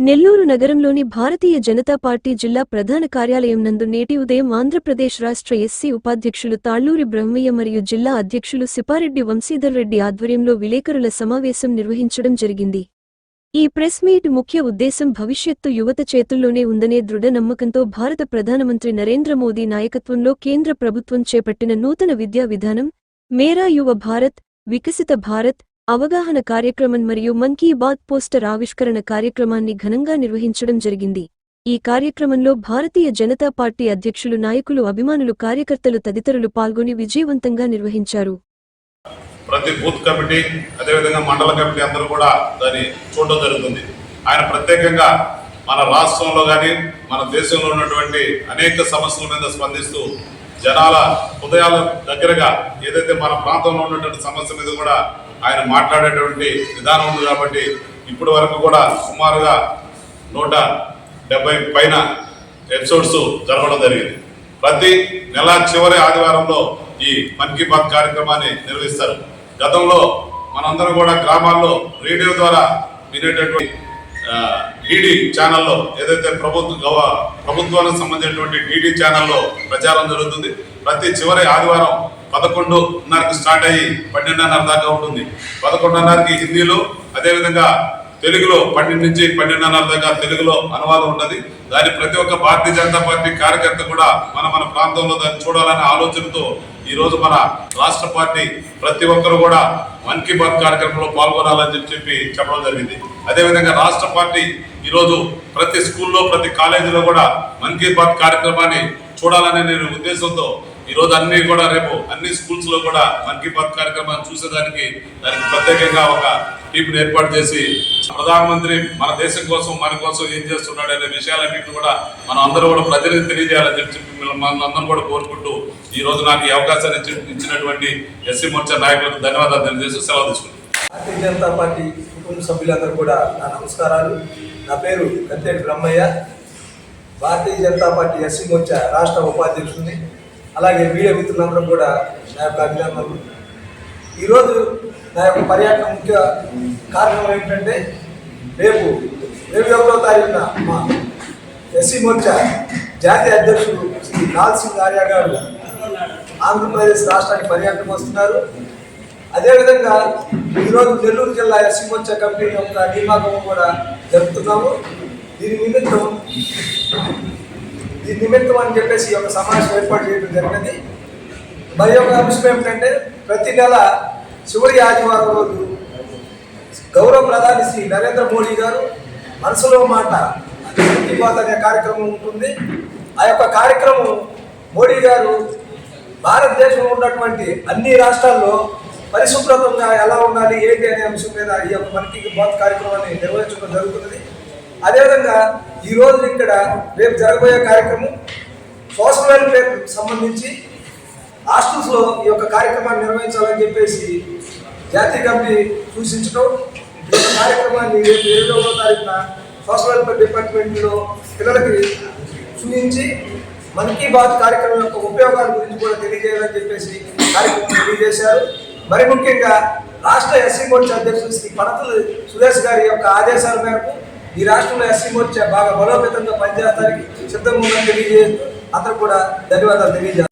నెల్లూరు నగరంలోని భారతీయ జనతా పార్టీ జిల్లా ప్రధాన కార్యాలయం నందు నేటి ఉదయం ఆంధ్రప్రదేశ్ రాష్ట్ర ఎస్సీ ఉపాధ్యక్షులు తాళ్ళూరి బ్రహ్మయ్య మరియు జిల్లా అధ్యక్షులు సిపారెడ్డి వంశీధర్ రెడ్డి ఆధ్వర్యంలో విలేకరుల సమావేశం నిర్వహించడం జరిగింది. ఈ ప్రెస్ మీట్ ముఖ్య ఉద్దేశం భవిష్యత్తు యువత చేతుల్లోనే ఉందనే దృఢ నమ్మకంతో భారత ప్రధానమంత్రి నరేంద్ర మోదీ నాయకత్వంలో కేంద్ర ప్రభుత్వం చేపట్టిన నూతన విద్యా విధానం మేరా యువ భారత్ వికసిత భారత్ అవగాహన కార్యక్రమం మరియు మన్ కీ బాత్ పోస్టర్ ఆవిష్కరణ కార్యక్రమాన్ని ఘనంగా నిర్వహించడం జరిగింది. ఈ కార్యక్రమంలో భారతీయ జనతా పార్టీ అధ్యక్షులు నాయకులు అభిమానులు కార్యకర్తలు తదితరులు పాల్గొని విజయవంతంగా నిర్వహించారు. ప్రతి బూత్ కమిటీ అదేవిధంగా మండల కమిటీ అందరూ కూడా దాన్ని చూడడం జరుగుతుంది. ఆయన ప్రత్యేకంగా మన రాష్ట్రంలో కానీ మన దేశంలో ఉన్నటువంటి అనేక సమస్యల మీద స్పందిస్తూ జనాల హృదయాల దగ్గరగా ఏదైతే మన ప్రాంతంలో ఉన్నటువంటి సమస్య మీద కూడా ఆయన మాట్లాడేటువంటి విధానం ఉంది కాబట్టి ఇప్పటి వరకు కూడా సుమారుగా నూట డెబ్బై పైన ఎపిసోడ్స్ జరగడం జరిగింది. ప్రతి నెల చివరి ఆదివారంలో ఈ మన్ కీ బాత్ కార్యక్రమాన్ని నిర్వహిస్తారు. గతంలో మనందరం కూడా గ్రామాల్లో రేడియో ద్వారా వినేటటువంటి డిడి ఛానల్లో ఏదైతే ప్రభుత్వ గవ- ప్రభుత్వానికి సంబంధించినటువంటి డిడి ఛానల్లో ప్రచారం జరుగుతుంది ప్రతి చివరి ఆదివారం పదకొండున్నరకు స్టార్ట్ అయ్యి పన్నెండున్నర దాకా ఉంటుంది. పదకొండున్నరకి హిందీలో అదేవిధంగా తెలుగులో పన్నెండు నుంచి పన్నెండున్నర దాకా తెలుగులో అనువాదం ఉన్నది దాన్ని ప్రతి ఒక్క భారతీయ జనతా పార్టీ కార్యకర్త కూడా మన మన ప్రాంతంలో దాన్ని చూడాలనే ఆలోచనతో ఈరోజు మన రాష్ట్ర పార్టీ ప్రతి ఒక్కరు కూడా మన్ కీ బాత్ కార్యక్రమంలో పాల్గొనాలని చెప్పి చెప్పి చెప్పడం జరిగింది. అదేవిధంగా రాష్ట్ర పార్టీ ఈరోజు ప్రతి స్కూల్లో ప్రతి కాలేజీలో కూడా మన్ కీ బాత్ కార్యక్రమాన్ని చూడాలనే నేను ఉద్దేశంతో ఈ రోజు అన్ని కూడా రేపు అన్ని స్కూల్స్లో కూడా మన్ కీ బాత్ కార్యక్రమాన్ని చూసేదానికి దానికి ప్రత్యేకంగా ఒక టీంని ఏర్పాటు చేసి ప్రధానమంత్రి మన దేశం కోసం మన కోసం ఏం చేస్తున్నాడు అనే విషయాలన్నింటినీ కూడా మనం అందరూ కూడా ప్రజలకు తెలియజేయాలని చెప్పి మిమ్మల్ని అందరం కూడా కోరుకుంటూ ఈ రోజు నాకు ఈ అవకాశాన్ని ఇచ్చినటువంటి ఎస్సీ మోర్చా నాయకులకు ధన్యవాదాలు తెలియజేసి సెలవు తీసుకుంటాను భారతీయ జనతా పార్టీ కుటుంబ సభ్యులందరూ కూడా నా నమస్కారాలు. నా పేరు కత్తేటి బ్రహ్మయ్య. భారతీయ జనతా పార్టీ ఎస్సీ మోర్చా రాష్ట్ర ఉపాధ్యక్షుడిని. అలాగే మీడియా మిత్రులందరూ కూడా నా యొక్క అభినందనలు. ఈరోజు నా యొక్క పర్యటన ముఖ్య కారణం ఏంటంటే రేపు రేపు ఒకటో తారీఖున మా ఎస్సీ మోర్చా జాతీయ అధ్యక్షుడు శ్రీ లాల్ సింగ్ ఆర్య గారు ఆంధ్రప్రదేశ్ రాష్ట్రానికి పర్యటన వస్తున్నారు. అదేవిధంగా ఈరోజు నెల్లూరు జిల్లా ఎస్సీ కంపెనీ కమిటీ యొక్క నియామకం కూడా జరుపుతున్నాము. దీని నిమిత్తం దీని నిమిత్తం అని చెప్పేసి ఈ యొక్క సమావేశం ఏర్పాటు చేయడం జరిగినది మరి ఒక అంశం ఏమిటంటే ప్రతి నెల చివరి ఆదివారం రోజు గౌరవ ప్రధాని శ్రీ నరేంద్ర మోడీ గారు మనసులో మాట అనే కార్యక్రమం ఉంటుంది. ఆ యొక్క కార్యక్రమం మోడీ గారు భారతదేశంలో ఉన్నటువంటి అన్ని రాష్ట్రాల్లో పరిశుభ్రతంగా ఎలా ఉండాలి ఏంటి అనే అంశం మీద ఈ యొక్క మన్ కీ బాత్ కార్యక్రమాన్ని నిర్వహించడం జరుగుతున్నది. అదేవిధంగా ఈ రోజు ఇక్కడ రేపు జరగబోయే కార్యక్రమం సోషల్ వెల్ఫేర్ సంబంధించి హాస్టల్స్లో ఈ యొక్క కార్యక్రమాన్ని నిర్వహించాలని చెప్పేసి జాతీయ కమిటీ సూచించడం ఈ కార్యక్రమాన్ని రేపు ఇరవై తారీఖున సోషల్ వెల్ఫేర్ డిపార్ట్మెంట్లో పిల్లలకి చూపించి మన్ కీ బాత్ కార్యక్రమం యొక్క ఉపయోగాల గురించి కూడా తెలియజేయాలని చెప్పేసి కార్యక్రమం తెలియజేశారు. మరి ముఖ్యంగా రాష్ట్ర ఎస్సీ మోర్చా అధ్యక్షులు శ్రీ పడతలు సురేష్ గారి యొక్క ఆదేశాల మేరకు ఈ రాష్ట్రంలో ఎస్సీ మోర్చా బాగా బలోపేతంగా పనిచేయడానికి సిద్ధంగా ఉందని తెలియజేస్తూ అతను కూడా ధన్యవాదాలు తెలియజేస్తారు